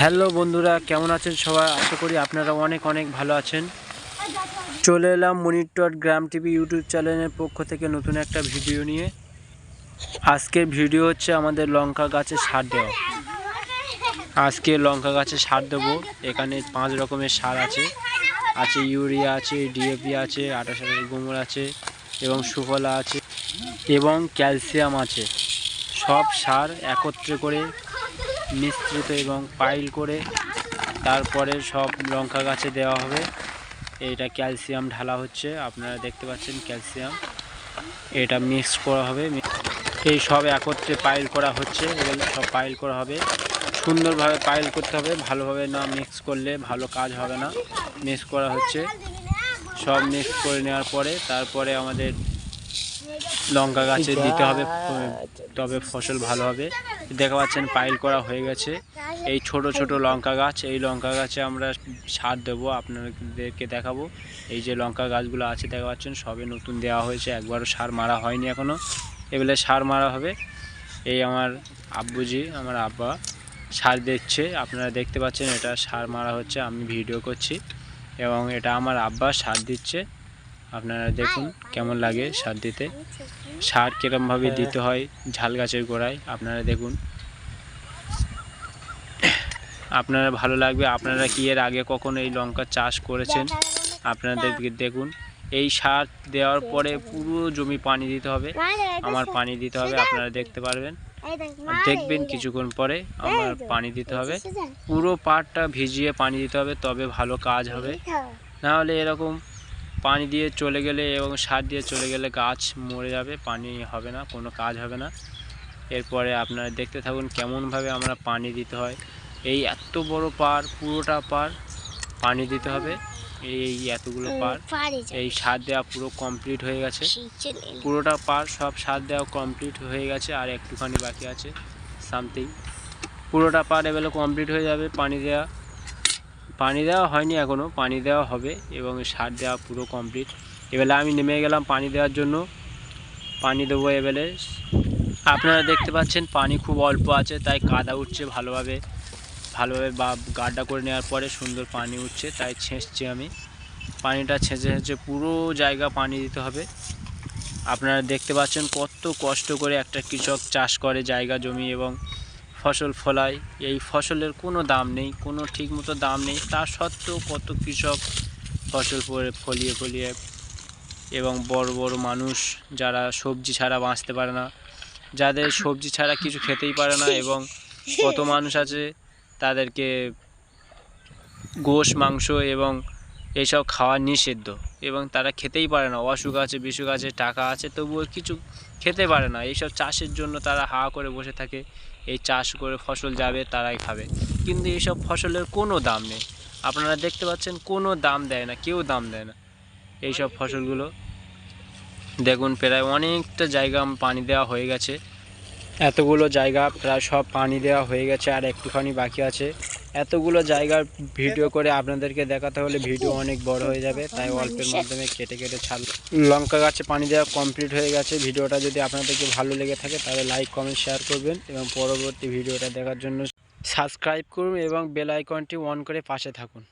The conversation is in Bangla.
হ্যালো বন্ধুরা, কেমন আছেন সবাই? আশা করি আপনারা অনেক অনেক ভালো আছেন। চলে এলাম মনিটর গ্রাম টিভি ইউটিউব চ্যানেলের পক্ষ থেকে নতুন একটা ভিডিও নিয়ে। আজকের ভিডিও হচ্ছে আমাদের লঙ্কা গাছে সার দেওয়া। আজকে লঙ্কা গাছে সার দেবো। এখানে পাঁচ রকমের সার আছে। আছে ইউরিয়া আছে ডিএপি আছে, আঠাশ গোমর আছে, এবং সুফলা আছে, এবং ক্যালসিয়াম আছে। সব সার একত্রে করে মিশ্রিত এবং পাইল করে তারপরে সব লঙ্কা গাছে দেওয়া হবে। এটা ক্যালসিয়াম ঢালা হচ্ছে, আপনারা দেখতে পাচ্ছেন ক্যালসিয়াম। এটা মিক্স করা হবে। এই সব একত্রে পাইল করা হচ্ছে এগুলো সব পাইল করা হবে। সুন্দরভাবে পাইল করতে হবে, ভালোভাবে না মিক্স করলে ভালো কাজ হবে না। মিক্স করা হচ্ছে। সব মিক্স করে নেওয়ার পরে তারপরে আমাদের লঙ্কা গাছে দিতে হবে তবে ফসল ভালো হবে। দেখা পাচ্ছেন পাইল করা হয়ে গেছে। এই ছোট ছোট লঙ্কা গাছ এই লঙ্কা গাছে আমরা সার দেবো আপনাদেরকে দেখাবো। এই যে লঙ্কা গাছগুলো আছে দেখা পাচ্ছেন সবে নতুন দেওয়া হয়েছে। একবারও সার মারা হয়নি এখনও এবেলে সার মারা হবে। এই আমার আব্বুজি আমার আব্বা সার দিচ্ছে। আপনারা দেখতে পাচ্ছেন এটা সার মারা হচ্ছে আমি ভিডিও করছি। এবং এটা আমার আব্বা সার দিচ্ছে। আপনারা দেখুন কেমন লাগে সার দিতে। সার কীরমভাবে দিতে হয় ঝাল গাছের গোড়ায় আপনারা দেখুন। আপনারা ভালো লাগবে আপনারা কি এর আগে কখনো এই লঙ্কা চাষ করেছেন? আপনাদের দেখুন। এই সার দেওয়ার পরে পুরো জমি পানি দিতে হবে আমার পানি দিতে হবে আপনারা দেখতে পারবেন। দেখবেন কিছুক্ষণ পরে আমার পানি দিতে হবে। পুরো পাটটা ভিজিয়ে পানি দিতে হবে তবে ভালো কাজ হবে। না হলে এরকম পানি দিয়ে চলে গেলে এবং সার দিয়ে চলে গেলে গাছ মরে যাবে পানি হবে না কোনো কাজ হবে না। এরপরে আপনারা দেখতে থাকুন কেমনভাবে আমরা পানি দিতে হয়। এই এত বড় পার পুরোটা পার পানি দিতে হবে। এই এতগুলো পার এই সার দেওয়া পুরো কমপ্লিট হয়ে গেছে। পুরোটা পার সব সার দেওয়া কমপ্লিট হয়ে গেছে আর একটুখানি বাকি আছে সামথিং পুরোটা পার এবেলে কমপ্লিট হয়ে যাবে পানি দেওয়া। পানি দেওয়া হয়নি এখনও পানি দেওয়া হবে এবং সার দেওয়া পুরো কমপ্লিট এবেলে আমি নেমে গেলাম পানি দেওয়ার জন্য। পানি দেবো এবেলে। আপনারা দেখতে পাচ্ছেন পানি খুব অল্প আছে, তাই কাদা উঠছে ভালোভাবে। ভালোভাবে বা গাড্ডা করে নেওয়ার পরে সুন্দর পানি উঠছে, তাই ছেঁচছি আমি। পানিটা ছেঁচে ছেঁচে পুরো জায়গা পানি দিতে হবে। আপনারা দেখতে পাচ্ছেন কত কষ্ট করে একটা কৃষক চাষ করে জায়গা জমি এবং ফসল ফলায়, এই ফসলের কোনো দাম নেই, কোনো ঠিকমতো দাম নেই। তা সত্ত্বেও কত কৃষক ফসল ফলিয়ে ফলিয়ে এবং বড় বড় মানুষ যারা সবজি ছাড়া বাঁচতে পারে না, যাদের সবজি ছাড়া কিছু খেতেই পারে না এবং কত মানুষ আছে তাদেরকে গোশ, মাংস এবং এইসব খাওয়া নিষিদ্ধ। এবং তারা খেতেই পারে না। অসুখ আছে, বিসুখ আছে, টাকা আছে, তবুও কিছু খেতে পারে না। এইসব চাষের জন্য তারা হা করে বসে থাকে। এই চাষ করে ফসল যাবে, তারাই খাবে। কিন্তু এইসব ফসলের কোনো দাম নেই। আপনারা দেখতে পাচ্ছেন, কোনো দাম দেয় না, কেউ দাম দেয় না। এইসব ফসলগুলো, দেখুন, প্রায় অনেকটা জায়গা পানি দেওয়া হয়ে গেছে। এতগুলো জায়গা, প্রায় সব পানি দেওয়া হয়ে গেছে, আর একটুখানি বাকি আছে। এতগুলো জায়গার ভিডিও করে আপনাদেরকে দেখাতে হলে ভিডিও অনেক বড় হয়ে যাবে, তাই অল্পের মাধ্যমে কেটে কেটে ছাড়। লঙ্কা গাছে পানি দেওয়া কমপ্লিট হয়ে গেছে। ভিডিওটা যদি আপনাদেরকে ভালো লেগে থাকে, তাহলে লাইক কমেন্ট শেয়ার করবেন এবং পরবর্তী ভিডিওটা দেখার জন্য সাবস্ক্রাইব করুন এবং বেল আইকনটি অন করে পাশে থাকুন।